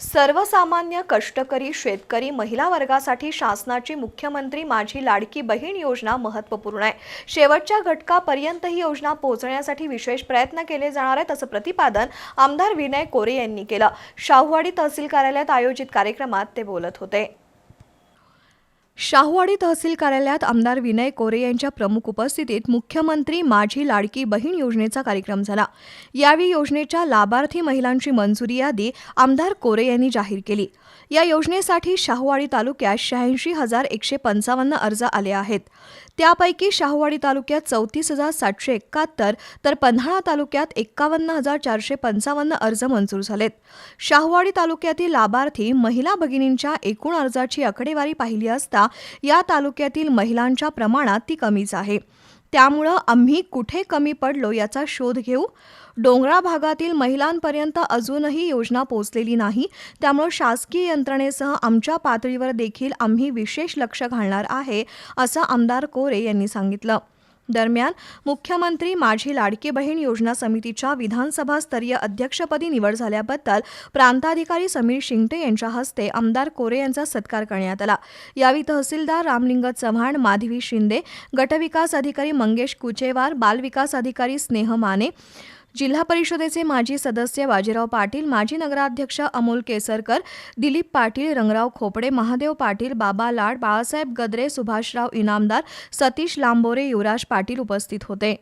सर्वसामान्य कष्टकरी शेतकरी महिला वर्गासाठी शासनाची मुख्यमंत्री माझी लाडकी बहीण योजना महत्त्वपूर्ण आहे. शेवटच्या घटकापर्यंत ही योजना पोहोचण्यासाठी विशेष प्रयत्न केले जाणार आहेत असं प्रतिपादन आमदार विनय कोरे यांनी केलं. शाहूवाडी तहसील कार्यालयात आयोजित कार्यक्रमात ते बोलत होते. शाहूवाडी तहसील कार्यालयात आमदार विनय कोरे यांच्या प्रमुख उपस्थितीत मुख्यमंत्री माझी लाडकी बहीण योजनेचा कार्यक्रम झाला. यावेळी योजनेच्या लाभार्थी महिलांची मंजुरी यादी आमदार कोरे यांनी जाहीर केली. या योजनेसाठी शाहूवाडी तालुक्यात शहाऐंशी हजार एकशे पंचावन्न अर्ज आले आहेत. त्यापैकी शाहूवाडी तालुक्यात चौतीस हजार सातशे एकाहत्तर तर पन्हाळा तालुक्यात एक्कावन्न हजार चारशे पंचावन्न अर्ज मंजूर झालेत. शाहूवाडी तालुक्यातील लाभार्थी महिला भगिनींच्या एकूण अर्जाची आकडेवारी पाहिली असता या तालुक्यातील महिलांच्या प्रमाणात ती कमीच आहे. त्यामुळं आम्ही कुठे कमी पडलो याचा शोध घेऊ. डोंगराळ भागातील महिलांपर्यंत अजूनही योजना पोचलेली नाही. त्यामुळं शासकीय यंत्रणेसह आमच्या पातळीवर देखील आम्ही विशेष लक्ष घालणार आहे असं आमदार कोरे यांनी सांगितलं. दरम्यान मुख्यमंत्री माझी लाडकी बहीण योजना समितीच्या विधानसभास्तरीय अध्यक्षपदी निवड झाल्याबद्दल प्रांताधिकारी समीर शिंगटे यांच्या हस्ते आमदार कोरे यांचा सत्कार करण्यात आला. यावेळी तहसीलदार रामलिंग चव्हाण माधवी शिंदे गटविकास अधिकारी मंगेश कुचेवार बालविकास अधिकारी स्नेह माने जिल्हा परिषदेचे माजी सदस्य बाजीराव पाटील माजी नगराध्यक्ष अमोल केसरकर दिलीप पाटील रंगराव खोपडे महादेव पाटील बाबा लाड बाळासाहेब गद्रे सुभाषराव इनामदार सतीश लांबोरे युवराज पाटील उपस्थित होते.